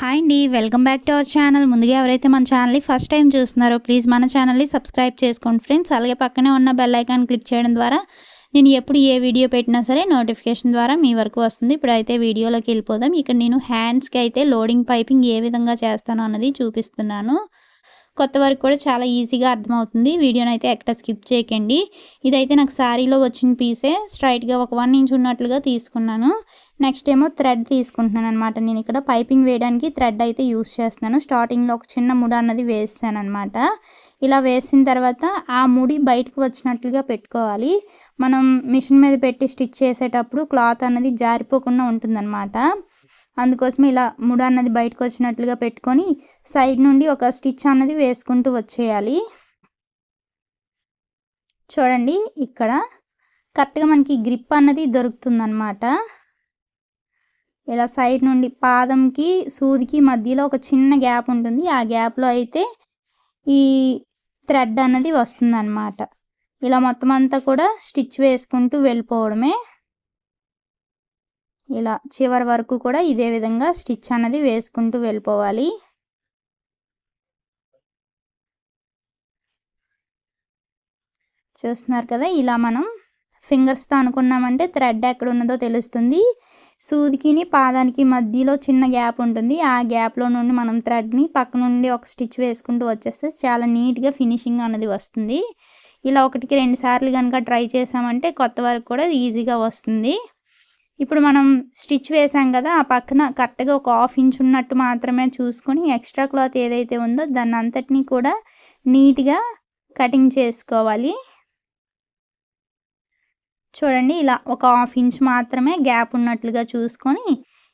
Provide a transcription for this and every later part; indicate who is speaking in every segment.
Speaker 1: Hi అండి welcome back to our channel ముందుగా ఎవరైతే మన ఛానల్ని ఫస్ట్ టైం చూస్తున్నారో ప్లీజ్ మన ఛానల్ని సబ్స్క్రైబ్ చేసుకోండి ఫ్రెండ్స్ అలాగే పక్కనే ఉన్న బెల్ ఐకాన్ క్లిక్ చేయడం ద్వారా నేను ఎప్పుడు ఏ వీడియో పెట్టినా సరే నోటిఫికేషన్ ద్వారా మీ వరకు వస్తుంది. ఇప్పుడు అయితే వీడియోలోకి వెళ్ళిపోదాం. ఇక్కడ నేను హ్యాండ్స్కి అయితే లోడింగ్ పైపింగ్ ఏ విధంగా చేస్తాను అన్నది చూపిస్తున్నాను. కొత్త వరకు కూడా చాలా ఈజీగా అర్థమవుతుంది. వీడియోని అయితే ఎక్కడ స్కిప్ చేయకండి. ఇదైతే నాకు శారీలో వచ్చిన పీసే స్ట్రైట్గా ఒక వన్ ఇంచ్ ఉన్నట్లుగా తీసుకున్నాను. నెక్స్ట్ ఏమో థ్రెడ్ తీసుకుంటున్నాను అనమాట నేను ఇక్కడ పైపింగ్ వేయడానికి థ్రెడ్ అయితే యూస్ చేస్తున్నాను. స్టార్టింగ్లో ఒక చిన్న ముడి అన్నది వేస్తాను అనమాట ఇలా వేసిన తర్వాత ఆ ముడి బయటకు వచ్చినట్లుగా పెట్టుకోవాలి. మనం మిషన్ మీద పెట్టి స్టిచ్ చేసేటప్పుడు క్లాత్ అన్నది జారిపోకుండా ఉంటుందన్నమాట. అందుకోసం ఇలా ముడ అన్నది బయటకు వచ్చినట్లుగా పెట్టుకొని సైడ్ నుండి ఒక స్టిచ్ అన్నది వేసుకుంటూ వచ్చేయాలి. చూడండి ఇక్కడ కరెక్ట్గా మనకి గ్రిప్ అన్నది దొరుకుతుందన్నమాట. ఇలా సైడ్ నుండి పాదంకి సూదికి మధ్యలో ఒక చిన్న గ్యాప్ ఉంటుంది. ఆ గ్యాప్లో అయితే ఈ థ్రెడ్ అన్నది వస్తుందన్నమాట. ఇలా మొత్తం అంతా కూడా స్టిచ్ వేసుకుంటూ వెళ్ళిపోవడమే. ఇలా చివరి వరకు కూడా ఇదే విధంగా స్టిచ్ అన్నది వేసుకుంటూ వెళ్ళిపోవాలి. చూస్తున్నారు కదా ఇలా మనం ఫింగర్స్తో అనుకున్నామంటే థ్రెడ్ ఎక్కడ ఉన్నదో తెలుస్తుంది. సూదికిని పాదానికి మధ్యలో చిన్న గ్యాప్ ఉంటుంది. ఆ గ్యాప్లో నుండి మనం థ్రెడ్ని పక్క నుండి ఒక స్టిచ్ వేసుకుంటూ వచ్చేస్తే చాలా నీట్గా ఫినిషింగ్ అన్నది వస్తుంది. ఇలా ఒకటికి రెండు సార్లు కనుక ట్రై చేసామంటే కొత్త వరకు కూడా ఈజీగా వస్తుంది. ఇప్పుడు మనం స్టిచ్ వేసాం కదా ఆ పక్కన కరెక్ట్గా ఒక హాఫ్ ఇంచ్ ఉన్నట్టు మాత్రమే చూసుకొని ఎక్స్ట్రా క్లాత్ ఏదైతే ఉందో దాన్ని అంతటినీ కూడా నీట్గా కటింగ్ చేసుకోవాలి. చూడండి ఇలా ఒక హాఫ్ ఇంచ్ మాత్రమే గ్యాప్ ఉన్నట్లుగా చూసుకొని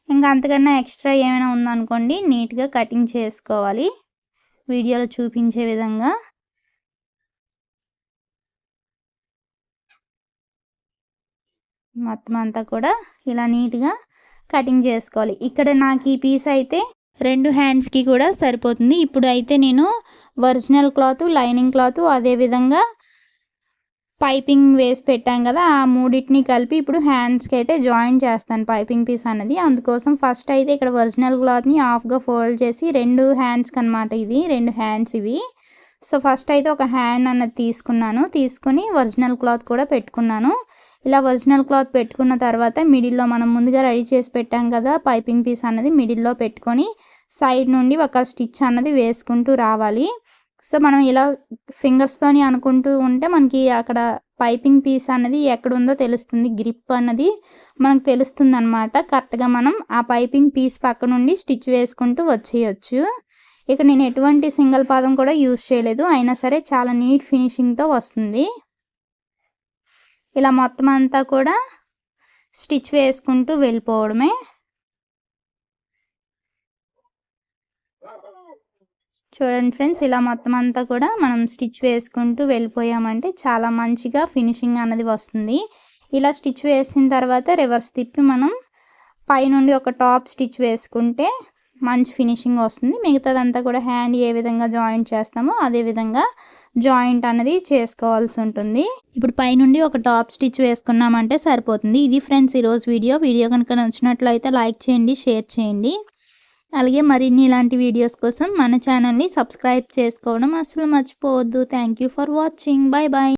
Speaker 1: ఇంకా అంతకన్నా ఎక్స్ట్రా ఏమైనా ఉందనుకోండి నీట్గా కటింగ్ చేసుకోవాలి. వీడియోలో చూపించే విధంగా. మొత్తం అంతా కూడా ఇలా నీట్గా కటింగ్ చేసుకోవాలి. ఇక్కడ నాకు ఈ పీస్ అయితే రెండు హ్యాండ్స్కి కూడా సరిపోతుంది. ఇప్పుడు అయితే నేను ఒరిజినల్ క్లాత్ లైనింగ్ క్లాత్ అదేవిధంగా పైపింగ్ వేసి పెట్టాం కదా ఆ మూడింటిని కలిపి ఇప్పుడు హ్యాండ్స్కి అయితే జాయిన్ చేస్తాను పైపింగ్ పీస్ అన్నది. అందుకోసం ఫస్ట్ అయితే ఇక్కడ ఒరిజినల్ క్లాత్ని హాఫ్గా ఫోల్డ్ చేసి రెండు హ్యాండ్స్కి అనమాట ఇది రెండు హ్యాండ్స్ ఇవి. సో ఫస్ట్ అయితే ఒక హ్యాండ్ అన్నది తీసుకున్నాను. తీసుకుని ఒరిజినల్ క్లాత్ కూడా పెట్టుకున్నాను. ఇలా ఒరిజినల్ క్లాత్ పెట్టుకున్న తర్వాత మిడిల్లో మనం ముందుగా రెడీ చేసి పెట్టాం కదా పైపింగ్ పీస్ అన్నది మిడిల్లో పెట్టుకొని సైడ్ నుండి ఒక స్టిచ్ అన్నది వేసుకుంటూ రావాలి. సో మనం ఇలా ఫింగర్స్తోని అనుకుంటూ ఉంటే మనకి అక్కడ పైపింగ్ పీస్ అన్నది ఎక్కడ ఉందో తెలుస్తుంది. గ్రిప్ అన్నది మనకు తెలుస్తుంది అనమాట కరెక్ట్గా మనం ఆ పైపింగ్ పీస్ పక్క నుండి స్టిచ్ వేసుకుంటూ వచ్చేయచ్చు. ఇక నేను ఎటువంటి సింగిల్ పాదం కూడా యూజ్ చేయలేదు. అయినా సరే చాలా నీట్ ఫినిషింగ్తో వస్తుంది. ఇలా మొత్తం అంతా కూడా స్టిచ్ వేసుకుంటూ వెళ్ళిపోవడమే. చూడండి ఫ్రెండ్స్ ఇలా మొత్తం అంతా కూడా మనం స్టిచ్ వేసుకుంటూ వెళ్ళిపోయామంటే చాలా మంచిగా ఫినిషింగ్ అన్నది వస్తుంది. ఇలా స్టిచ్ వేసిన తర్వాత రివర్స్ తిప్పి మనం పైనుండి ఒక టాప్ స్టిచ్ వేసుకుంటే మంచి ఫినిషింగ్ వస్తుంది. మిగతాదంతా కూడా హ్యాండ్ ఏ విధంగా జాయింట్ చేస్తామో అదే విధంగా జాయింట్ అనేది చేసుకోవాల్సి ఉంటుంది. ఇప్పుడు పైనుండి ఒక టాప్ స్టిచ్ వేసుకున్నామంటే సరిపోతుంది. ఇది ఫ్రెండ్స్ ఈరోజు వీడియో. వీడియో కనుక నచ్చినట్లయితే లైక్ చేయండి షేర్ చేయండి. అలాగే మరిన్ని ఇలాంటి వీడియోస్ కోసం మన ఛానల్ని సబ్స్క్రైబ్ చేసుకోవడం అసలు మర్చిపోవద్దు. Thank you for watching bye bye